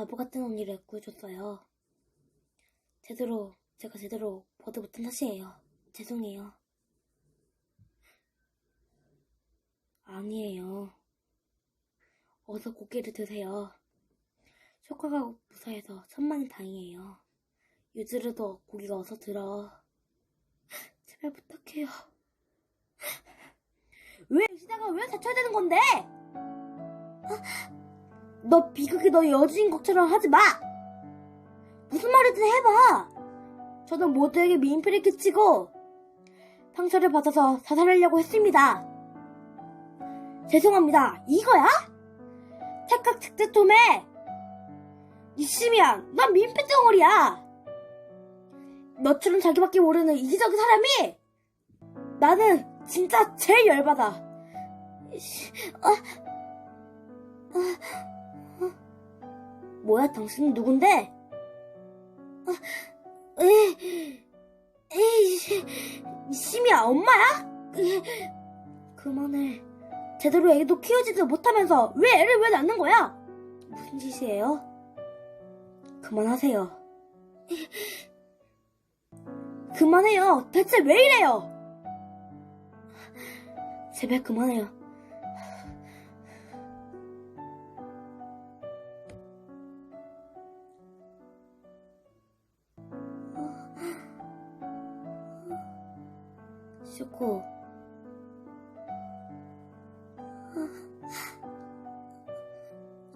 바보 같은 언니를 구해줬어요. 제대로, 제가 제대로 보지 못한 탓이에요. 죄송해요. 아니에요. 어서 고개를 드세요. 효과가 무사해서 천만이 다행이에요. 유즈르도 고기가 어서 들어. 제발 부탁해요. 왜 시다가 왜 다쳐야 되는 건데? 너 비극이 너 여주인공처럼 하지 마! 무슨 말이든 해봐! 저는 모두에게 민폐를 끼치고 상처를 받아서 자살하려고 했습니다. 죄송합니다. 이거야? 착각 특대톰에 이씨면 넌 민폐 덩어리야. 너처럼 자기밖에 모르는 이기적인 사람이 나는 진짜 제일 열받아. 아, 아. 뭐야, 당신은 누군데? 아, 에이, 에이, 심이야, 엄마야? 에이, 그만해. 제대로 애도 키우지도 못하면서 왜 애를 왜 낳는 거야? 무슨 짓이에요? 그만하세요. 그만해요. 대체 왜 이래요? 제발 그만해요. 쇼코.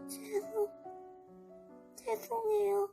죄송, 죄송해요.